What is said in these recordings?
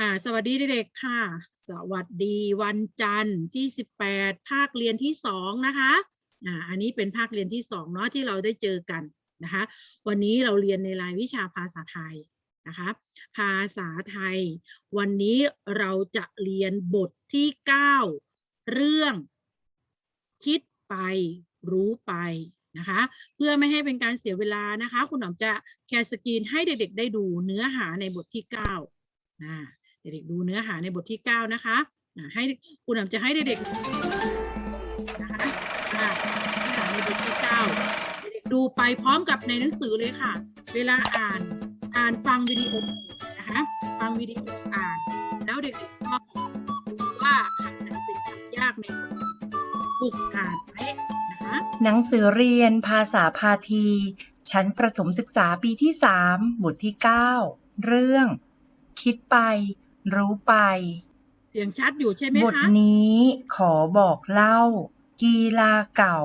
อ่าสวัสดีเด็กๆค่ะ สวัสดีวันจันทร์ที่ 18 ภาคเรียนที่ 2 นะคะอ่าอันนี้เป็นภาคเรียนที่2เนาะที่เราได้เจอกันนะคะ วันนี้เราเรียนในรายวิชาภาษาไทยนะคะ ภาษาไทย วันนี้เราจะเรียนบทที่ 9 เรื่อง คิดไปรู้ไปนะคะ เพื่อไม่ให้เป็นการเสียเวลานะคะ คุณหนอมจะแคร์สกรีนให้เด็กๆ ได้ดูเนื้อหาในบทที่ 9นะ เด็กๆดูเนื้อหาในบทที่ 9 นะคะให้คุณหนอมจะให้เด็กๆนะคะเนื้อหาในบทที่ 9 เด็กๆดูไปพร้อมกับในหนังสือเลยค่ะ เวลาอ่านอ่านฟังวิดีโอนะคะฟังวิดีโออ่าน แล้วเด็กๆก็ดูว่าคำไหนเป็นคำยากในบทนี้ฝึกอ่านไหมนะคะหนังสือเรียนภาษาพาที ชั้นประถมศึกษาปีที่ 3 บทที่ 9 เรื่อง คิดไป รู้ไป เสียงชัดอยู่ใช่ไหมบทคะนี้ขอบอกเล่า กีฬาเก่า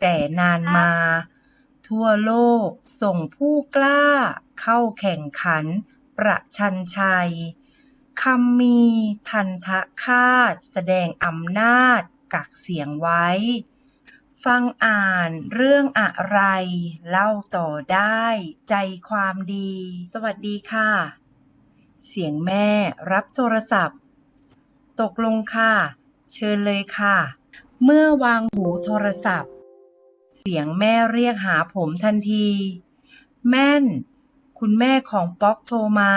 แต่นานมา ทั่วโลกส่งผู้กล้า เข้าแข่งขัน ประชันชัยคำมีทันทะคาตแสดงอำนาจ กักเสียงไว้ ฟังอ่านเรื่องอะไร เล่าต่อได้ ใจความดี สวัสดีค่ะ เสียงแม่รับโทรศัพท์ ตกลงค่ะ เชิญเลยค่ะ เมื่อวางหูโทรศัพท์ เสียงแม่เรียกหาผมทันที แม่น คุณแม่ของป๊อกโทรมา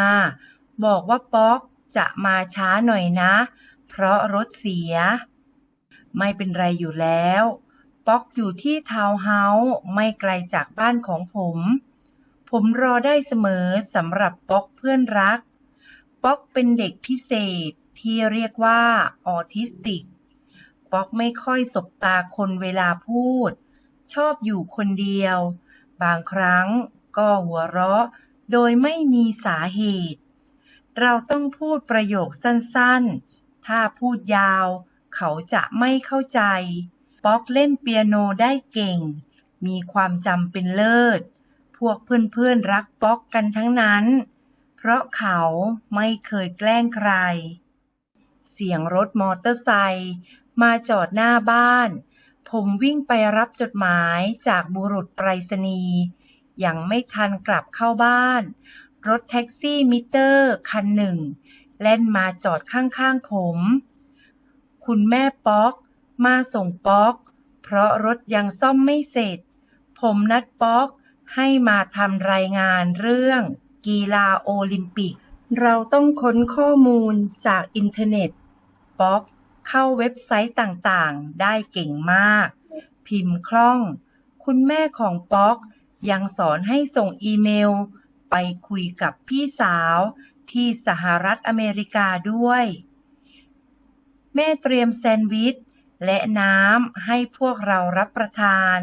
บอกว่าป๊อกจะมาช้าหน่อยนะ เพราะรถเสีย ไม่เป็นไรอยู่แล้ว ป๊อกอยู่ที่ทาวน์เฮาส์ไม่ไกลจากบ้านของผม ผมรอได้เสมอสำหรับป๊อกเพื่อนรัก ป๊อกเป็นเด็กพิเศษที่เรียกว่าออทิสติก ป๊อกไม่ค่อยสบตาคนเวลาพูด ชอบอยู่คนเดียว บางครั้งก็หัวเราะโดยไม่มีสาเหตุ เราต้องพูดประโยคสั้นๆ ถ้าพูดยาว เขาจะไม่เข้าใจ ป๊อกเล่นเปียโนได้เก่ง มีความจำเป็นเลิศ พวกเพื่อนๆรักป๊อกกันทั้งนั้น เพราะเขาไม่เคยแกล้งใคร เสียงรถมอเตอร์ไซค์มาจอดหน้าบ้าน ผมวิ่งไปรับจดหมายจากบุรุษไปรษณีย์ยังไม่ทันกลับเข้าบ้าน รถแท็กซี่มิเตอร์คันหนึ่งแล่นมาจอดข้างๆผม คุณแม่ป๊อกมาส่งป๊อก เพราะรถยังซ่อมไม่เสร็จ ผมนัดป๊อกให้มาทำรายงานเรื่อง กีฬาโอลิมปิก เราต้องค้นข้อมูลจากอินเทอร์เน็ตป๊อกเข้าเว็บไซต์ต่างๆ ได้เก่งมาก พิมพ์คล่อง คุณแม่ของป๊อกยังสอนให้ส่งอีเมล ไปคุยกับพี่สาวที่สหรัฐอเมริกาด้วย แม่เตรียมแซนด์วิชและน้ำให้พวกเรารับประทาน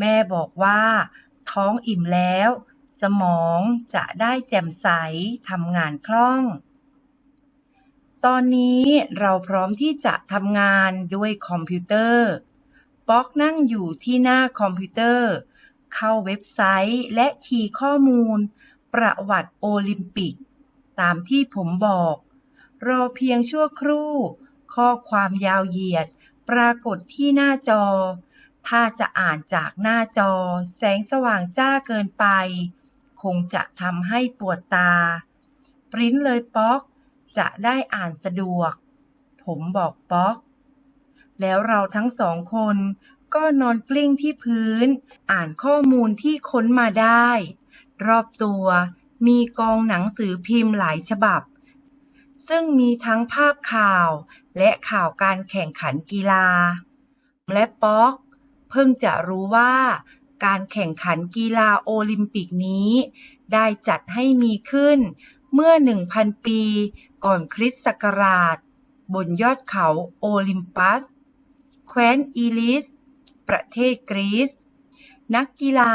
แม่บอกว่า ท้องอิ่มแล้ว สมองจะได้แจ่มใสทำงานคล่อง ตอนนี้เราพร้อมที่จะทำงานด้วยคอมพิวเตอร์ ป๊อกนั่งอยู่ที่หน้าคอมพิวเตอร์ เข้าเว็บไซต์และคีย์ข้อมูล ประวัติโอลิมปิก ตามที่ผมบอก รอเพียงชั่วครู่ ข้อความยาวเหยียด ปรากฏที่หน้าจอถ้าจะอ่านจากหน้าจอแสงสว่างจ้าเกินไป คงจะทำให้ปวดตา ปริ้นเลยป๊อก จะได้อ่านสะดวก ผมบอกป๊อก แล้วเราทั้งสองคนก็นอนกลิ้งที่พื้น อ่านข้อมูลที่ค้นมาได้ รอบตัวมีกองหนังสือพิมพ์หลายฉบับ ซึ่งมีทั้งภาพข่าวและข่าวการแข่งขันกีฬา และป๊อก เพิ่งจะรู้ว่า การแข่งขันกีฬาโอลิมปิกนี้ ได้จัดให้มีขึ้นเมื่อ 1,000 ปีก่อนคริสต์ศักราช บนยอดเขาโอลิมปัส แคว้นอีลิส ประเทศกรีซ นักกีฬา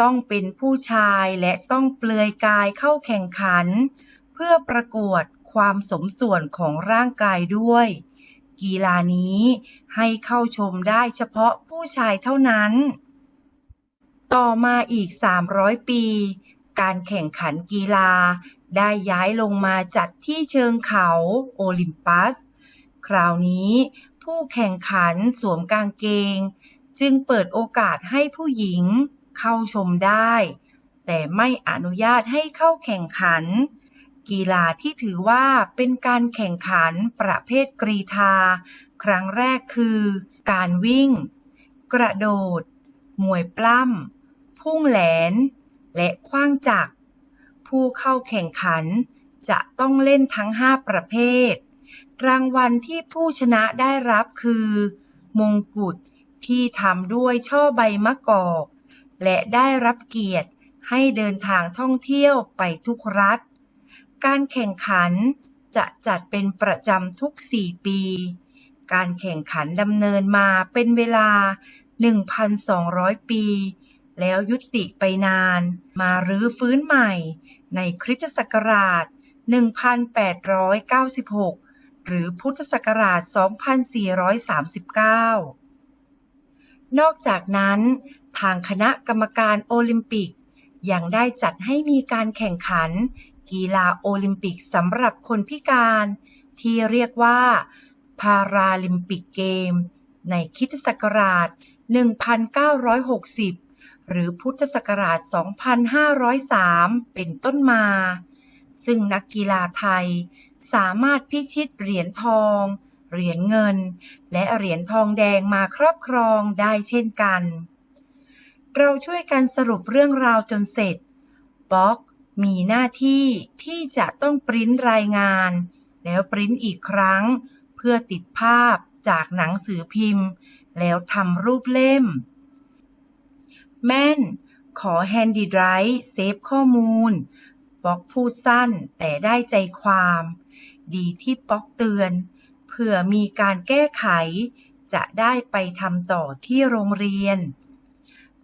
ต้องเป็นผู้ชายและต้องเปลือยกายเข้าแข่งขัน เพื่อประกวดความสมส่วนของร่างกายด้วย กีฬานี้ให้เข้าชมได้เฉพาะผู้ชายเท่านั้น ต่อมาอีก 300 ปี การแข่งขันกีฬา ได้ย้ายลงมาจัดที่เชิงเขาโอลิมปัส คราวนี้ผู้แข่งขันสวมกางเกง จึงเปิดโอกาสให้ผู้หญิงเข้าชมได้ แต่ไม่อนุญาตให้เข้าแข่งขัน กีฬาที่ถือว่าเป็นการแข่งขันประเภทกรีธา ครั้งแรกคือ การวิ่ง กระโดด มวยปล้ำ พุ่งแหลน และขว้างจักร ผู้เข้าแข่งขันจะต้องเล่นทั้ง 5 ประเภท รางวัลที่ผู้ชนะได้รับคือ มงกุฎที่ทำด้วยช่อใบมะกอก และได้รับเกียรติให้เดินทางท่องเที่ยวไปทุกรัฐ การแข่งขันจะจัดเป็นประจำทุก 4 ปี การแข่งขันดำเนินมาเป็นเวลา 1,200 ปี แล้วยุติไปนาน มารื้อฟื้นใหม่ ในคริสตศักราช 1896 หรือพุทธศักราช 2439 นอกจากนั้นทางคณะกรรมการโอลิมปิกยังได้จัดให้มีการแข่งขัน กีฬาโอลิมปิกสำหรับคนพิการ ที่เรียกว่าพาราลิมปิกเกม ในคริสตศักราช 1960 หรือพุทธศักราช 2503 เป็นต้นมา ซึ่งนักกีฬาไทยสามารถพิชิตเหรียญทอง เหรียญเงิน และเหรียญทองแดงมาครอบครองได้เช่นกัน เราช่วยกันสรุปเรื่องราวจนเสร็จป๊อกมีหน้าที่ที่จะต้องปริ้นรายงาน แล้วปริ้นอีกครั้ง เพื่อติดภาพจากหนังสือพิมพ์ แล้วทำรูปเล่ม แม่น ขอแฮนดี้ไดรฟ์เซฟข้อมูล ป๊อกพูดสั้นแต่ได้ใจความ ดีที่ป๊อกเตือน เผื่อมีการแก้ไข จะได้ไปทำต่อที่โรงเรียน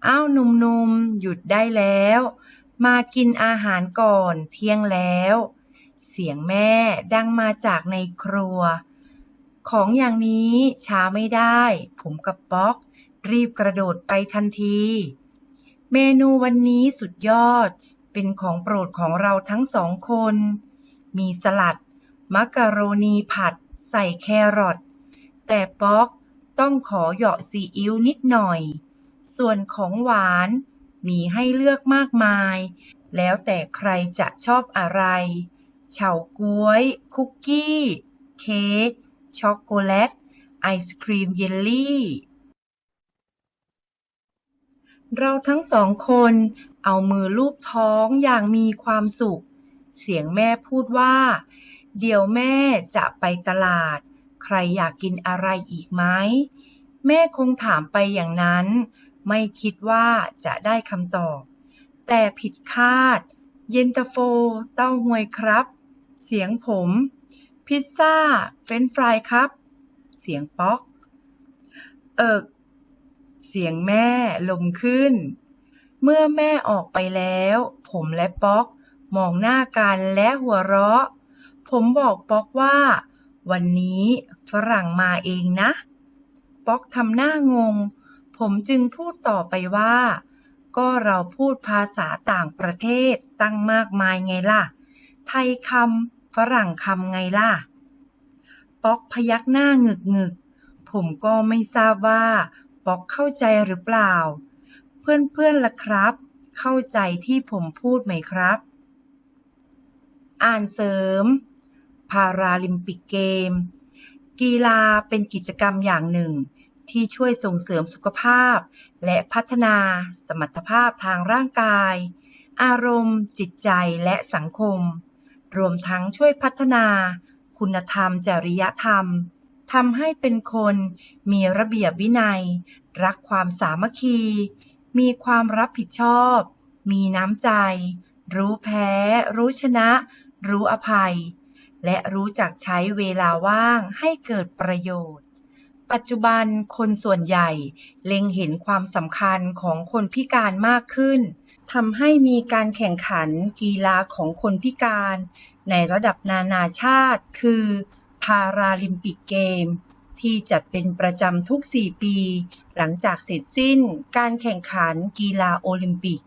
อ้าวหนุ่มๆ หยุดได้แล้ว มากินอาหารก่อนเที่ยงแล้ว เสียงแม่ดังมาจากในครัว ของอย่างนี้ช้าไม่ได้ ผมกับป๊อกรีบกระโดดไปทันที เมนูวันนี้สุดยอด เป็นของโปรดของเราทั้งสองคน มีสลัด มักกะโรนีผัด ใส่แครอท แต่ป๊อกต้องขอเหยาะซีอิ๊วนิดหน่อย ส่วนของหวานมีให้เลือกมากมาย แล้วแต่ใครจะชอบอะไร เฉาก๊วย คุกกี้ เค้ก ช็อกโกแลต ไอศครีมเยลลี่ เราทั้งสองคนเอามือลูบท้องอย่างมีความสุข เสียงแม่พูดว่า เดี๋ยวแม่จะไปตลาด ใครอยากกินอะไรอีกไหม แม่คงถามไปอย่างนั้น ไม่คิดว่าจะได้คำตอบ แต่ผิดคาด เย็นตาโฟ เต้าหวยครับ เสียงผม พิซซ่า เฟรนฟรายครับ เสียงป๊อก เอิก เสียงแม่ลมขึ้น เมื่อแม่ออกไปแล้ว ผมและป๊อกมองหน้ากันและหัวเราะ ผมบอกป๊อกว่า วันนี้ฝรั่งมาเองนะ ป๊อกทำหน้างง ผมจึงพูดต่อไปว่า ก็เราพูดภาษาต่างประเทศตั้งมากมายไงล่ะ ไทยคำฝรั่งคำไงล่ะ ป๊อกพยักหน้างึกหงึกๆผมก็ไม่ทราบว่า ป๊อกเข้าใจหรือเปล่า เพื่อนๆล่ะครับ เข้าใจที่ผมพูดไหมครับ อ่านเสริม พาราลิมปิกเกม กีฬาเป็นกิจกรรมอย่างหนึ่ง ที่ช่วยส่งเสริมสุขภาพ และพัฒนาสมรรถภาพทางร่างกาย อารมณ์ จิตใจและสังคม รวมทั้งช่วยพัฒนา คุณธรรม จริยธรรม ทำให้เป็นคนมีระเบียบวินัย รักความสามัคคี มีความรับผิดชอบ มีน้ำใจ รู้แพ้ รู้ชนะ รู้อภัย และรู้จักใช้เวลาว่างให้เกิดประโยชน์ ปัจจุบันคนส่วนใหญ่เล็งเห็นความสำคัญของคนพิการมากขึ้นทำให้มีการแข่งขันกีฬาของคนพิการ ในระดับนานาชาติ คือ พาราลิมปิกเกม ที่จัดเป็นประจำทุก 4 ปี หลังจากเสร็จสิ้นการแข่งขันกีฬาโอลิมปิก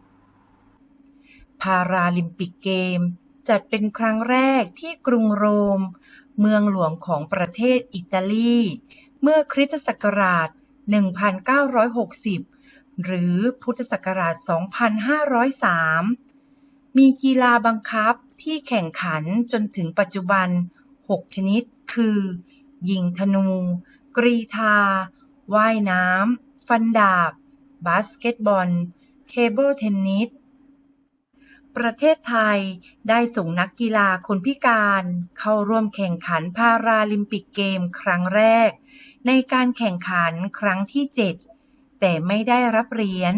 พาราลิมปิกเกม จัดเป็นครั้งแรกที่กรุงโรม เมืองหลวงของประเทศอิตาลี เมื่อคริสตศักราช 1960 หรือพุทธศักราช 2503 มีกีฬาบังคับที่แข่งขันจนถึงปัจจุบัน 6 ชนิด คือ ยิงธนู กรีธา ว่ายน้ำ ฟันดาบ บาสเกตบอล เทเบิลเทนนิส ประเทศไทยได้ส่งนักกีฬาคนพิการ เข้าร่วมแข่งขันพาราลิมปิกเกมครั้งแรก ในการแข่งขันครั้งที่ 7 แต่ไม่ได้รับเหรียญ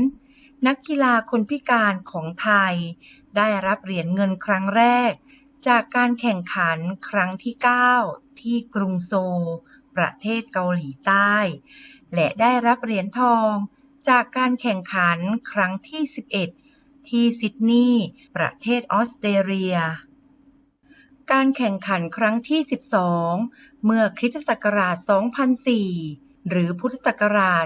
นักกีฬาคนพิการของไทย ได้รับเหรียญเงินครั้งแรก จากการแข่งขันครั้งที่ 9 ที่กรุงโซลประเทศเกาหลีใต้ และได้รับเหรียญทอง จากการแข่งขันครั้งที่ 11 ที่ซิดนีย์ประเทศออสเตรเลีย การแข่งขันครั้งที่ 12 เมื่อคริสตศักราช 2004 หรือพุทธศักราช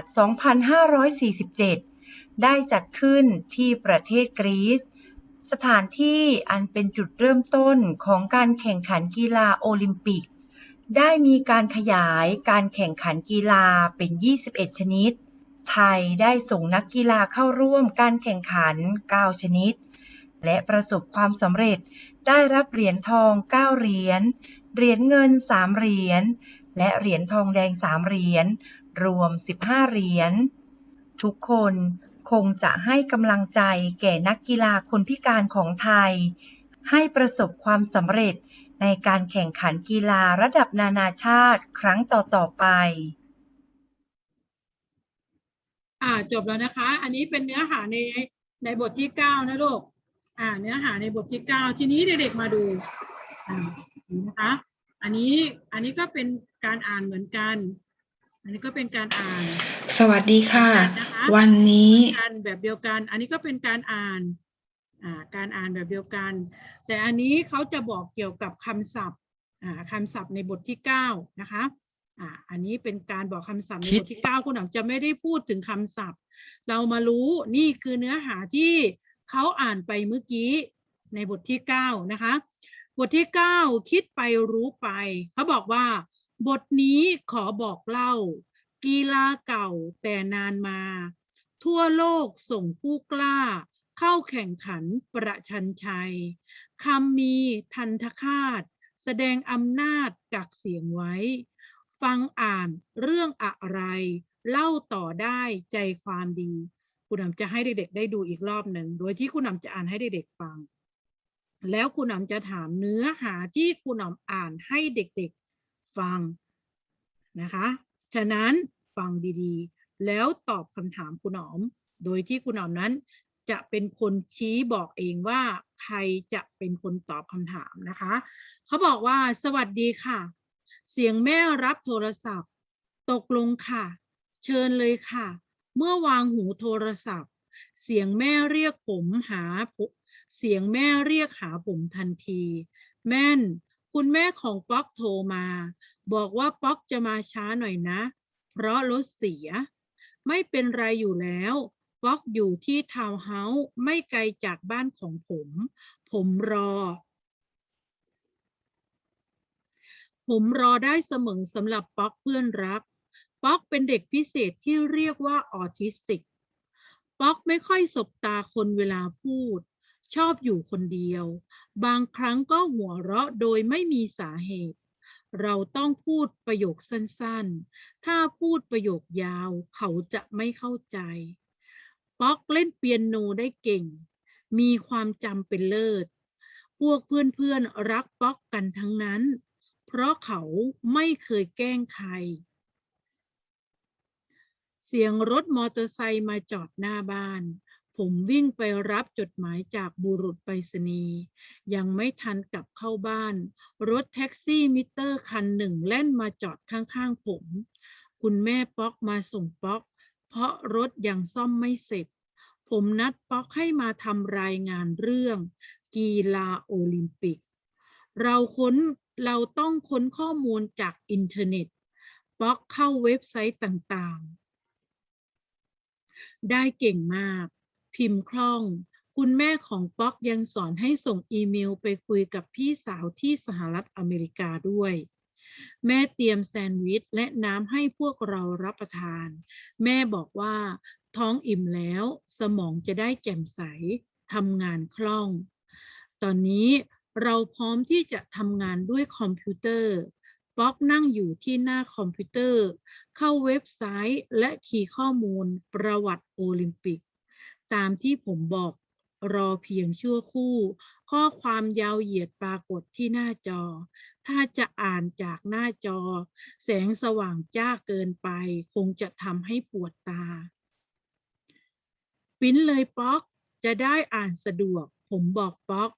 2547 ได้จัดขึ้นที่ประเทศกรีซ สถานที่อันเป็นจุดเริ่มต้นของการแข่งขันกีฬาโอลิมปิก ได้มีการขยายการแข่งขันกีฬาเป็น 21 ชนิด ไทยได้ส่งนักกีฬาเข้าร่วมการแข่งขัน 9 ชนิด และประสบความสำเร็จได้รับเหรียญทอง 9 เหรียญ เหรียญเงิน 3 เหรียญ และเหรียญทองแดง 3 เหรียญ รวม 15 เหรียญ ทุกคน คงจะให้กำลังใจแก่นักกีฬาคนพิการของไทย ให้ประสบความสำเร็จในการแข่งขันกีฬาระดับนานาชาติครั้งต่อ ๆ ไปอ่าจบแล้วนะคะ อันนี้เป็นเนื้อหาในในบทที่เก้านะลูกอ่าเนื้อหาในบทที่เก้าทีนี้เด็กๆมาดูอ่านะคะ อันนี้อันนี้ก็เป็นการอ่านเหมือนกัน อันนี้ก็เป็นการอ่านสวัสดีค่ะ นะคะวันนี้ การแบบเดียวกัน อันนี้ก็เป็นการอ่านอ่าการอ่านแบบเดียวกัน แต่อันนี้เขาจะบอกเกี่ยวกับคำศัพท์อ่าคำศัพท์ในบทที่เก้านะคะอ่าอันนี้เป็นการบอกคำศัพท์ในบทที่เก้าคุณหนอมจะไม่ได้พูดถึงคำศัพท์ เรามารู้นี่คือเนื้อหาที่เขาอ่านไปเมื่อกี้ในบทที่เก้านะคะ บทที่เก้าคิดไปรู้ไป เขาบอกว่า บทนี้ขอบอกเล่า กีฬาเก่าแต่นานมา ทั่วโลกส่งผู้กล้า เข้าแข่งขันประชันชัยคำมีทันทคาต แสดงอำนาจกักเสียงไว้ ฟังอ่านเรื่องอะไร เล่าต่อได้ใจความดี คุณหนำจะให้เด็กๆ ได้ดูอีกรอบหนึ่ง โดยที่คุณหนำจะอ่านให้เด็กๆฟัง แล้วคุณหนำจะถามเนื้อหาที่คุณหนำอ่านให้เด็กๆ ฟังนะคะ ฉะนั้นฟังดีๆ แล้วตอบคำถามคุณหนอม โดยที่คุณหนอมนั้น จะเป็นคนชี้บอกเองว่า ใครจะเป็นคนตอบคำถามนะคะ เขาบอกว่าสวัสดีค่ะ เสียงแม่รับโทรศัพท์ ตกลงค่ะ เชิญเลยค่ะ เมื่อวางหูโทรศัพท์ เสียงแม่เรียกผมหาเสียงแม่เรียกหาผมทันที แม่น คุณแม่ของป๊อกโทรมา บอกว่าป๊อกจะมาช้าหน่อยนะ เพราะรถเสีย ไม่เป็นไรอยู่แล้วป๊อกอยู่ที่ทาวน์เฮาส์ไม่ไกลจากบ้านของผม ผมรอ ผมรอได้เสมอสำหรับป๊อกเพื่อนรัก ป๊อกเป็นเด็กพิเศษที่เรียกว่าออทิสติก ป๊อกไม่ค่อยสบตาคนเวลาพูด ชอบอยู่คนเดียว บางครั้งก็หัวเราะโดยไม่มีสาเหตุ เราต้องพูดประโยคสั้นๆ ถ้าพูดประโยคยาวเขาจะไม่เข้าใจ ป๊อกเล่นเปียโนได้เก่ง มีความจำเป็นเลิศ พวกเพื่อนๆรักป๊อกกันทั้งนั้น เพราะเขาไม่เคยแกล้งใคร เสียงรถมอเตอร์ไซค์มาจอดหน้าบ้าน ผมวิ่งไปรับจดหมายจากบุรุษไปรษณีย์ยังไม่ทันกลับเข้าบ้าน รถแท็กซี่มิเตอร์คันหนึ่งแล่นมาจอดข้างๆผม คุณแม่ป๊อกมาส่งป๊อก เพราะรถยังซ่อมไม่เสร็จ ผมนัดป๊อกให้มาทำรายงานเรื่อง กีฬาโอลิมปิก เราค้นเราต้องค้นข้อมูลจากอินเทอร์เน็ตป๊อกเข้าเว็บไซต์ต่างๆ ได้เก่งมาก พิมพ์คล่อง คุณแม่ของป๊อกยังสอนให้ส่งอีเมลไปคุยกับพี่สาวที่สหรัฐอเมริกาด้วย แม่เตรียมแซนด์วิชและน้ำให้พวกเรารับประทาน แม่บอกว่าท้องอิ่มแล้ว สมองจะได้แจ่มใสทำงานคล่อง ตอนนี้เราพร้อมที่จะทำงานด้วยคอมพิวเตอร์ป๊อกนั่งอยู่ที่หน้าคอมพิวเตอร์ เข้าเว็บไซต์และคีย์ข้อมูลประวัติโอลิมปิก ตามที่ผมบอกรอเพียงชั่วครู่ ข้อความยาวเหยียดปรากฏที่หน้าจอ ถ้าจะอ่านจากหน้าจอ แสงสว่างจ้าเกินไป คงจะทำให้ปวดตา ปิ้นเลยป๊อก จะได้อ่านสะดวก ผมบอกป๊อก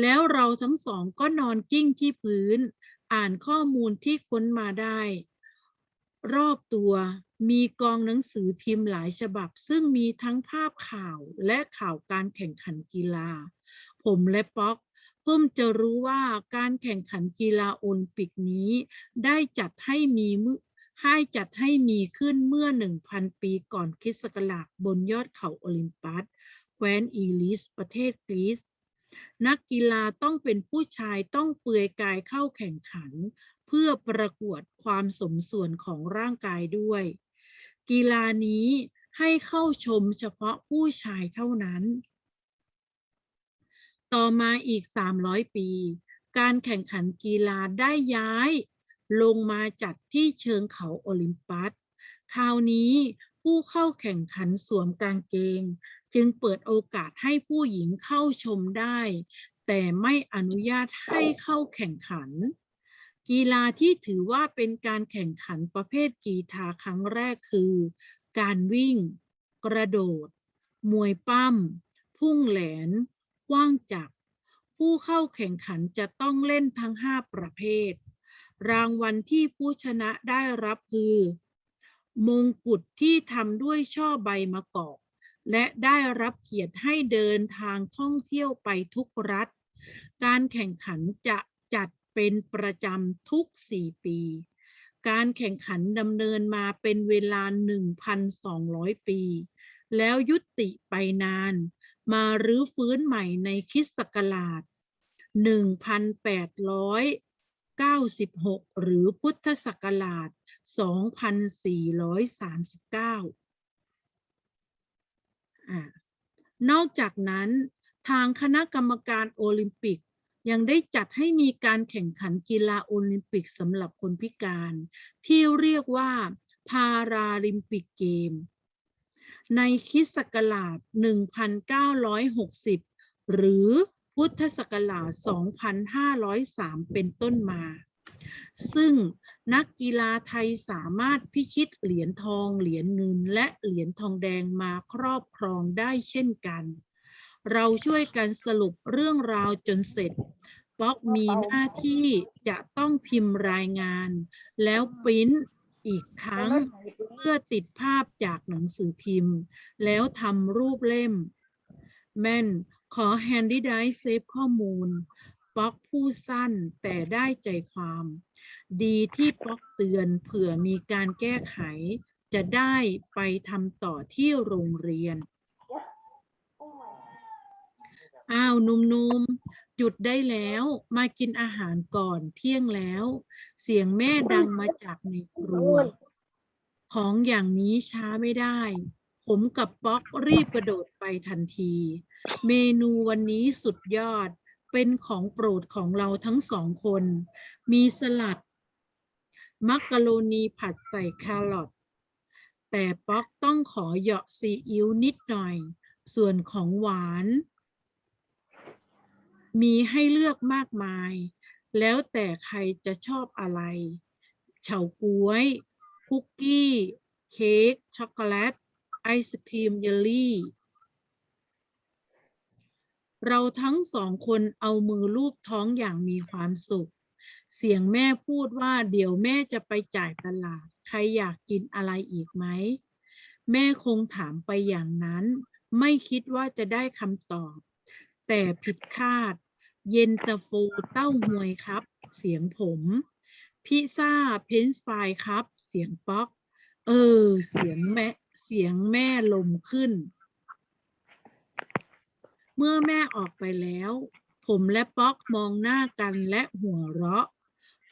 แล้วเราทั้งสองก็นอนกิ้งที่พื้น อ่านข้อมูลที่ค้นมาได้ รอบตัว มีกองหนังสือพิมพ์หลายฉบับ ซึ่งมีทั้งภาพข่าวและข่าวการแข่งขันกีฬา ผมและป๊อกเพิ่มจะรู้ว่าการแข่งขันกีฬาโอลิมปิกนี้ ได้จัดให้มีมือให้จัดให้มีขึ้นเมื่อ 1,000 ปีก่อนคริสต์ศักราชบนยอดเขาโอลิมปัสแคว้นอีลิส ประเทศกรีซนักกีฬาต้องเป็นผู้ชายต้องเปลือยกายเข้าแข่งขัน เพื่อประกวดความสมส่วนของร่างกายด้วย กีฬานี้ให้เข้าชมเฉพาะผู้ชายเท่านั้น ต่อมาอีก 300 ปี การแข่งขันกีฬาได้ย้าย ลงมาจัดที่เชิงเขาโอลิมปัส คราวนี้ผู้เข้าแข่งขันสวมกางเกง จึงเปิดโอกาสให้ผู้หญิงเข้าชมได้ แต่ไม่อนุญาตให้เข้าแข่งขัน กีฬาที่ถือว่าเป็นการแข่งขันประเภทกีฬาครั้งแรกคือ การวิ่ง กระโดด มวยปั้ม พุ่งแหลนกว้างจับผู้เข้าแข่งขันจะต้องเล่นทั้ง 5 ประเภท รางวัลที่ผู้ชนะได้รับคือ มงกุฎที่ทำด้วยช่อใบมะกอก และได้รับเกียรติให้เดินทางท่องเที่ยวไปทุกรัฐ การแข่งขันจะจัด เป็นประจำทุก 4 ปี การแข่งขันดำเนินมาเป็นเวลา 1,200 ปี แล้วยุติไปนาน มารื้อฟื้นใหม่ในคิสศักราช 1896 หรือพุทธศักราช 2439อ่านอกจากนั้นทางคณะกรรมการโอลิมปิก ยังได้จัดให้มีการแข่งขันกีฬาโอลิมปิกสำหรับคนพิการ ที่เรียกว่าพาราลิมปิกเกม ในคิสต์ศักราช 1960 หรือพุทธศักราช 2503 เป็นต้นมา ซึ่งนักกีฬาไทยสามารถพิชิตเหรียญทอง เหรียญเงิน และเหรียญทองแดงมาครอบครองได้เช่นกัน เราช่วยกันสรุปเรื่องราวจนเสร็จป๊อกมีหน้าที่จะต้องพิมพ์รายงาน แล้วปริ้นอีกครั้งเพื่อติดภาพจากหนังสือพิมพ์ แล้วทำรูปเล่ม แม่นขอแฮนดี้ไดเซฟข้อมูล ป๊อกพูดสั้นแต่ได้ใจความ ดีที่ป๊อกเตือนเผื่อมีการแก้ไข จะได้ไปทำต่อที่โรงเรียน อ้าวหนุ่มๆ หยุดได้แล้วมากินอาหารก่อนเที่ยงแล้ว เสียงแม่ดังมาจากในครัว ของอย่างนี้ช้าไม่ได้ ผมกับป๊อกรีบกระโดดไปทันที เมนูวันนี้สุดยอดเป็นของโปรดของเราทั้งสองคน มีสลัด มักกะโรนีผัดใส่แครอทแต่ป๊อกต้องขอเหยาะซีอิ๊วนิดหน่อย ส่วนของหวาน มีให้เลือกมากมาย แล้วแต่ใครจะชอบอะไร เฉาก๊วย คุกกี้ เค้ก ช็อกโกแลต ไอศครีมเยลลี่ เราทั้งสองคนเอามือลูบท้องอย่างมีความสุข เสียงแม่พูดว่าเดี๋ยวแม่จะไปจ่ายตลาด ใครอยากกินอะไรอีกไหม แม่คงถามไปอย่างนั้น ไม่คิดว่าจะได้คำตอบ แต่ผิดคาด เย็นตาโฟเต้าหวยครับ เสียงผม พิซซ่าเพนส์ฟายครับ เสียงป๊อก เออ เสียงแม่เสียงแม่ลมขึ้น เมื่อแม่ออกไปแล้ว ผมและป๊อกมองหน้ากันและหัวเราะ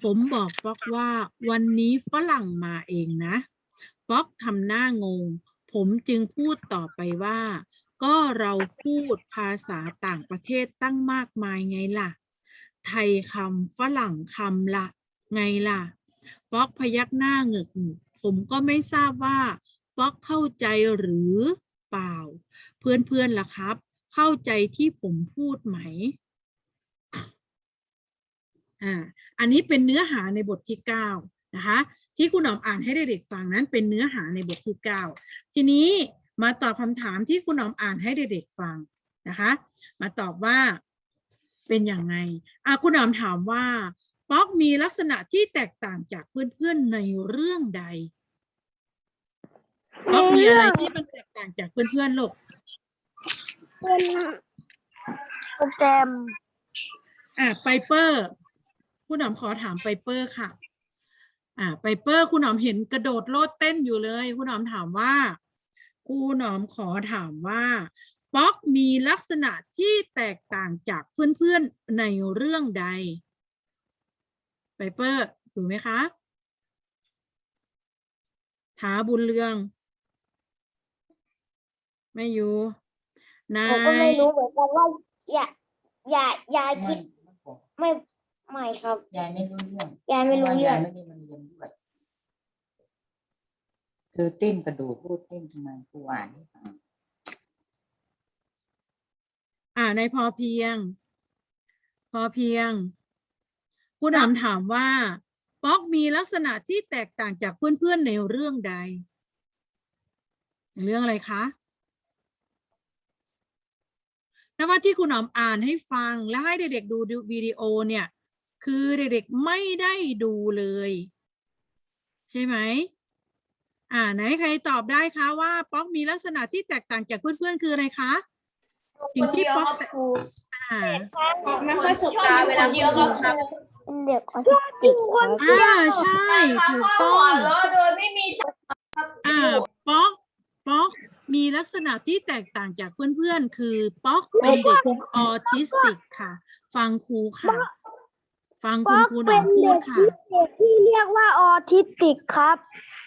ผมบอกป๊อกว่าวันนี้ฝรั่งมาเองนะ ป๊อกทำหน้างง ผมจึงพูดต่อไปว่า ก็เราพูดภาษาต่างประเทศตั้งมากมายไงล่ะ ไทยคำฝรั่งคำละไงล่ะ ป๊อกพยักหน้าเหงึกหงิกผมก็ไม่ทราบว่า ป๊อกเข้าใจหรือเปล่า เพื่อนๆล่ะครับ เข้าใจที่ผมพูดไหมอ่าอันนี้เป็นเนื้อหาในบทที่เก้านะคะ ที่คุณหนอมอ่านให้เด็กๆฟังนั้นเป็นเนื้อหาในบทที่เก้าทีนี้ มาตอบคำถามที่คุณหนอมอ่านให้เด็กๆฟังนะคะ มาตอบว่าเป็นอย่างไงอะคุณหนอมถามว่าป๊อกมีลักษณะที่แตกต่างจากเพื่อนๆในเรื่องใดป๊อกมีอะไรที่มันแตกต่างจากเพื่อนๆลูกเป็นโปรแกรมอ่าไปเปอร์คุณหนอมขอถามไปเปอร์ค่ะ อ่าไปเปอร์คุณหนอมเห็นกระโดดโลดเต้นอยู่เลย คุณหนอมถามว่า คุณหนอมขอถามว่าป๊อกมีลักษณะที่แตกต่างจากเพื่อนๆในเรื่องใดไปเปอร์อยู่ไหมคะถาบุญเรือง ไม่อยู่นาผมก็ไม่ยรู้เหมือนกันว่าอย่าอย่าอย่าคิดไม่บอกไม่ไม่ครับยายไม่รู้เรื่องยายไม่รู้พาะว่าเรื่อยางยไม่ได้มาเรียนด้วย คือเต้นกระโดดพูดเต้นทำไมครูอ่านให้ฟังอ่าในพอเพียง พอเพียงคุณหนอมถามว่า ป๊อกมีลักษณะที่แตกต่างจากเพื่อนๆในเรื่องใด เรื่องอะไรคะแต่ว่าที่คุณหนอมอ่านให้ฟังและให้เด็กๆดูดูวิดีโอเนี่ย คือเด็กๆไม่ได้ดูเลย ใช่ไหม อ่าไหนใครตอบได้คะว่าป๊อกมีลักษณะที่แตกต่างจากเพื่อนๆคืออะไรคะสิ่งที่ป๊อกอ่าไม่ค่อยสบตาเวลาคุณครูครับเป็นเด็กออทิสติกครับอ่าใช่ถูกต้องหัวเราะโดยไม่มีสาเหตุอ่าป๊อกป๊อกมีลักษณะที่แตกต่างจากเพื่อนๆ คือป๊อกเป็นเด็กออทิสติกค่ะ ฟังครูค่ะ ฟังคุณครูหนอมพูดค่ะเด็กที่เรียกว่าออทิสติกครับ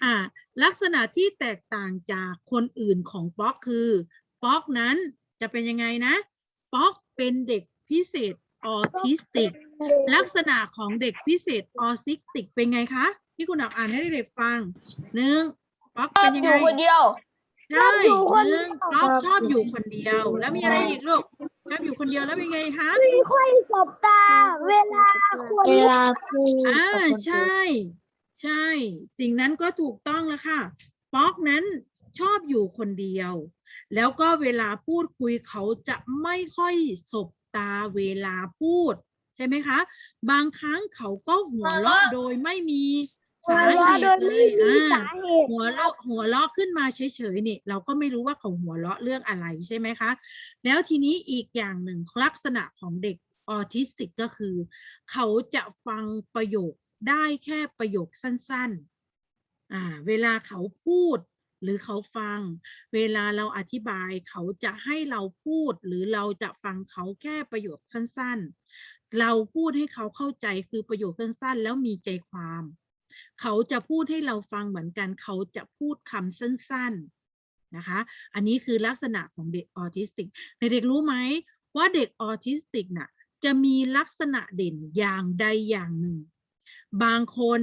อ่า ลักษณะที่แตกต่างจากคนอื่นของป๊อกคือ ป๊อกนั้นจะเป็นยังไงนะ ป๊อกเป็นเด็กพิเศษออทิสติก ลักษณะของเด็กพิเศษออทิสติกเป็นไงคะ ที่คุณหนอมอ่านให้เด็กๆฟังหนึ่งป๊อกเป็นยังอไงยู่คนเดียวใช่ชอบอยู่คนหนึ่งเดียวป๊อกชอบอยู่คนเดียว แล้วมีอะไรอีกลูกชอบอยู่คนเดียวแล้วเป็นไงคะไม่ค่อยสบตา เวลาควรเวลาพูดอ่าใช่ ใช่ สิ่งนั้นก็ถูกต้องแล้วค่ะ ป๊อกนั้นชอบอยู่คนเดียว แล้วก็เวลาพูดคุยเขาจะไม่ค่อยสบตาเวลาพูด ใช่ไหมคะ บางครั้งเขาก็หัวเราะโดยไม่มีสาเหตุโดยเลไม่ยมีอ่าสาเหตุหัวเราะหัวเราะขึ้นมาเฉยๆนี่เราก็ไม่รู้ว่าเขาหัวเราะเรื่องอะไรใช่ไหมคะ แล้วทีนี้อีกอย่างหนึ่งลักษณะของเด็กออทิสติกก็คือ เขาจะฟังประโยค ได้แค่ประโยคสั้นๆอ่าเวลาเขาพูดหรือเขาฟัง เวลาเราอธิบายเขาจะให้เราพูด หรือเราจะฟังเขาแค่ประโยคสั้นๆ เราพูดให้เขาเข้าใจคือประโยคสั้นๆ แล้วมีใจความ เขาจะพูดให้เราฟังเหมือนกัน เขาจะพูดคำสั้นๆนะคะ อันนี้คือลักษณะของเด็กออทิสติกในเด็กรู้ไหมว่าเด็กออทิสติกน่ะจะมีลักษณะเด่นอย่างใดอย่างหนึ่ง บางคน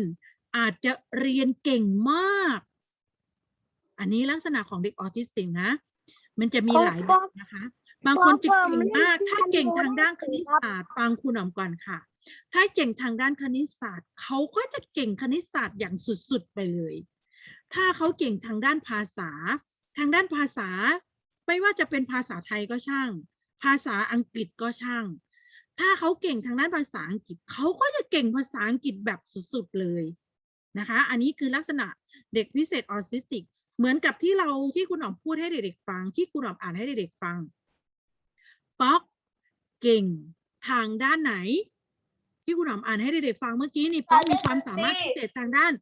อาจจะเรียนเก่งมาก อันนี้ลักษณะของเด็กออทิสติกนะ มันจะมีหลายแบบนะคะ บางคนจะเก่งมาก ถ้าเก่งทางด้านคณิตศาสตร์ฟังครูหน่อมก่อนค่ะ ถ้าเก่งทางด้านคณิตศาสตร์ เขาก็จะเก่งคณิตศาสตร์อย่างสุดๆไปเลย ถ้าเขาเก่งทางด้านภาษา ทางด้านภาษา ไม่ว่าจะเป็นภาษาไทยก็ช่าง ภาษาอังกฤษก็ช่าง ถ้าเขาเก่งทางด้านภาษาอังกฤษเขาก็จะเก่งภาษาอังกฤษแบบสุดๆเลยนะคะ อันนี้คือลักษณะเด็กพิเศษออทิสติก เหมือนกับที่เราที่คุณหนอมพูดให้เด็กๆฟัง ที่คุณหนอมอ่านให้เด็กๆฟัง ป๊อกเก่งทางด้านไหน ที่คุณหนอมอ่านให้เด็กๆฟังเมื่อกี้นี่ป๊อกมีความสามารถพิเศษทางด้าน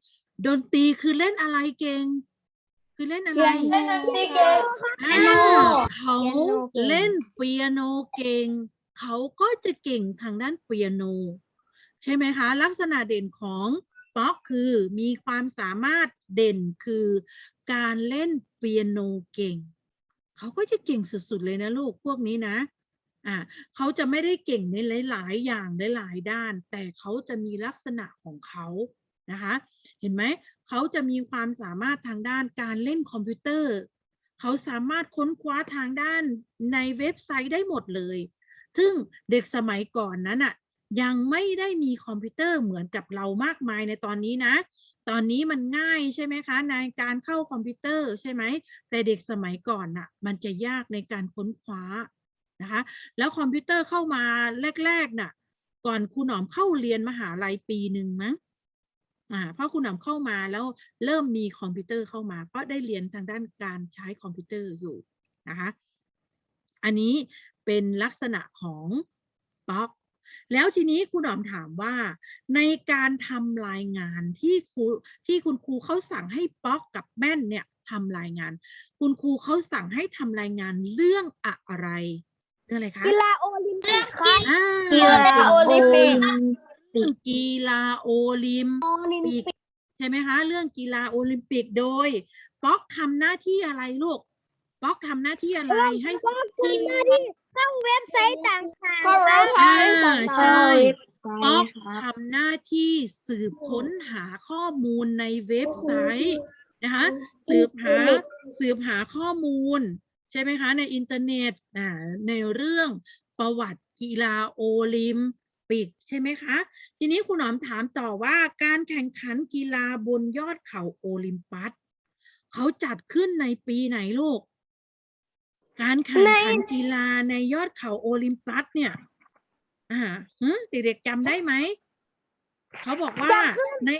ดนตรีคือเล่นอะไรเก่งคคือเล่นอะไรเล่นดนตรีเกมอ่าเขาเล่นเปียโนเก่ง เขาก็จะเก่งทางด้านเปียโน ใช่ไหมคะ ลักษณะเด่นของป๊อกคือมีความสามารถเด่นคือการเล่นเปียโนเก่ง เขาก็จะเก่งสุดๆเลยนะลูกพวกนี้นะอ่าเขาจะไม่ได้เก่งในหลาย ๆ อย่างหลายๆด้าน แต่เขาจะมีลักษณะของเขานะคะเห็นไหมเขาจะมีความสามารถทางด้านการเล่นคอมพิวเตอร์ เขาสามารถค้นคว้าทางด้านในเว็บไซต์ได้หมดเลย ซึ่งเด็กสมัยก่อนนั้นอะยังไม่ได้มีคอมพิวเตอร์เหมือนกับเรามากมายในตอนนี้นะ ตอนนี้มันง่ายใช่ไหมคะ ในการเข้าคอมพิวเตอร์ใช่ไหม แต่เด็กสมัยก่อนน่ะ มันจะยากในการค้นคว้านะคะ แล้วคอมพิวเตอร์เข้ามาแรกๆน่ะ ก่อนครูหนอมเข้าเรียนมหาลัยปีหนึ่งมั้งอ่าเพราะคุณหนอมเข้ามาแล้วเริ่มมีคอมพิวเตอร์เข้ามา เพราะได้เรียนทางด้านการใช้คอมพิวเตอร์อยู่นะคะ อันนี้ เป็นลักษณะของป๊อกแล้วทีนี้คุณหนอมถามว่า ในการทำรายงานที่ครูที่คุณครูเขาสั่งให้ป๊อกกับแม่นเนี่ยทำรายงาน คุณครูเขาสั่งให้ทำรายงานเรื่องอะไรเรื่องอะไรคะกีฬาโอลิมปิกครับอ่ากีฬาโอลิมปิกเรื่องกีฬาโอลิมโอลิมปิปิกกใช่ไหมคะเรื่องกีฬาโอลิมปิกโดยป๊อกทำหน้าที่อะไรลูกป๊อกทำหน้าที่อะไรให้ก็คือหน้าที่ เข้าเว็บไซต์ต่างๆเข้าเว็บไซอ่าต์ใช่ป๊อกทำหน้าที่สืบค้นหาข้อมูลในเว็บไซต์นะคะสืบหาสืบหาข้อมูล ใช่ไหมคะ ในอินเทอร์เน็ตอ่าในเรื่องประวัติกีฬาโอลิมปิกใช่ไหมคะ ทีนี้คุณหนอมถามต่อว่าการแข่งขันกีฬาบนยอดเขาโอลิมปัสเขาจัดขึ้นในปีไหนลูก การแข่งขันกีฬาในยอดเขาโอลิมปัสเนี่ย อ่าฮะเด็กๆจำได้ไหม เขาบอกว่าใน